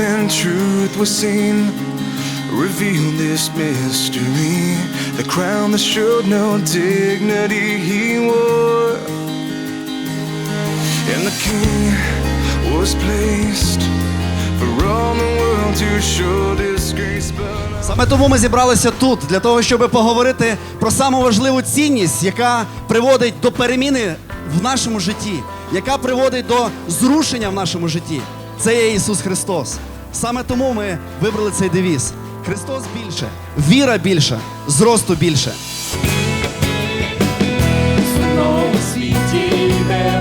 and truth was seen. Reveal this mystery. The crown that showed no dignity he wore. And the king was placed for all the world to show disgrace. But Саме тому ми зібралися тут для того, щоб поговорити про саму важливу цінність, яка приводить до переміни в нашому житті, яка приводить до зрушення в нашому житті. Це є Ісус Христос. Саме тому ми вибрали цей девіз. Христос більше, віра більша, зросту більше. Знову світі,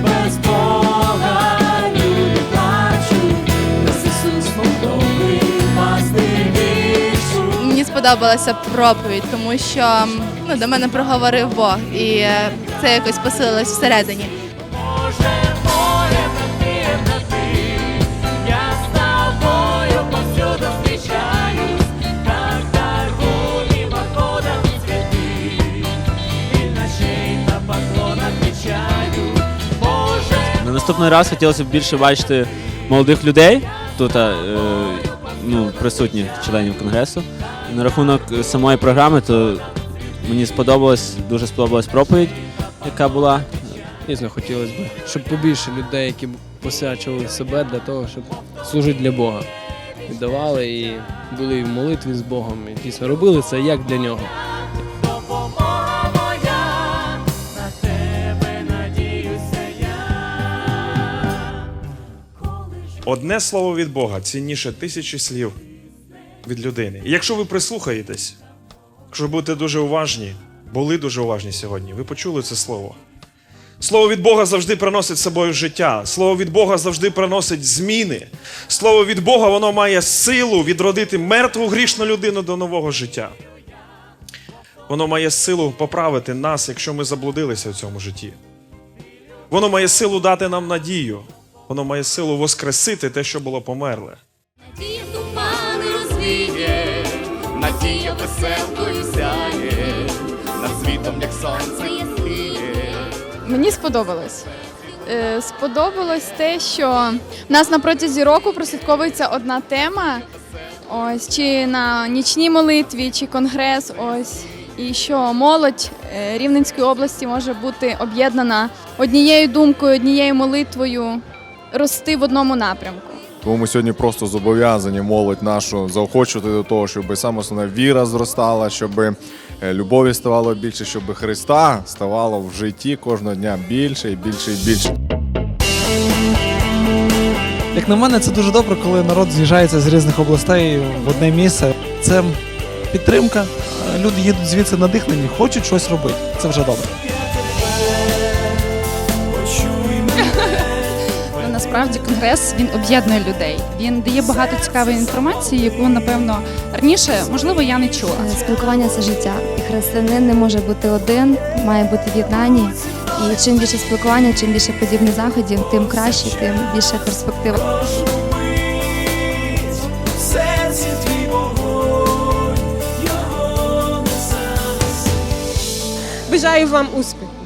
без Бога люди плачуть, нас Ісус мов добрий пастир вішу. Мені сподобалася проповідь, тому що ну, до мене проговорив Бог, і е, це якось посилилось всередині. Боже, наступний раз хотілося б більше бачити молодих людей тут е, ну, присутніх членів конгресу. На рахунок самої програми, то мені сподобалось, дуже сподобалась проповідь, яка була. Дійсно, хотілося б, щоб побільше людей, які посвячували себе для того, щоб служити для Бога. Віддавали і були в молитві з Богом. І дійсно робили це як для нього. Одне слово від Бога цінніше тисячі слів від людини. І якщо ви прислухаєтесь, якщо будете дуже уважні, були дуже уважні сьогодні, ви почули це слово. Слово від Бога завжди приносить з собою життя. Слово від Бога завжди приносить зміни. Слово від Бога воно має силу відродити мертву грішну людину до нового життя. Воно має силу поправити нас, якщо ми заблудилися в цьому житті. Воно має силу дати нам надію. Воно має силу воскресити те, що було померле. Надія тумани розвіє, надія веселкою сяє, над світом, як сонце ясніє. Мені сподобалось. Е, Сподобалось те, що в нас на протязі року прослідковується одна тема. Ось чи на нічній молитві, чи конгрес. Ось і що молодь е, Рівненської області може бути об'єднана однією думкою, однією молитвою, рости в одному напрямку. Тому ми сьогодні просто зобов'язані молодь нашу заохочувати до того, щоб саме основне віра зростала, щоб е, любові ставало більше, щоб Христа ставало в житті кожного дня більше і більше і більше. Як на мене, це дуже добре, коли народ з'їжджається з різних областей в одне місце. Це підтримка. Е, Люди їдуть звідси надихнені, хочуть щось робити. Це вже добре. Насправді конгрес він об'єднує людей. Він дає багато цікавої інформації, яку напевно раніше можливо я не чула. Е, Спілкування це життя. І християнин не може бути один, має бути в єднанні. І чим більше спілкування, чим більше подібних заходів, тим краще, тим більше перспектива. Бажаю вам успіху.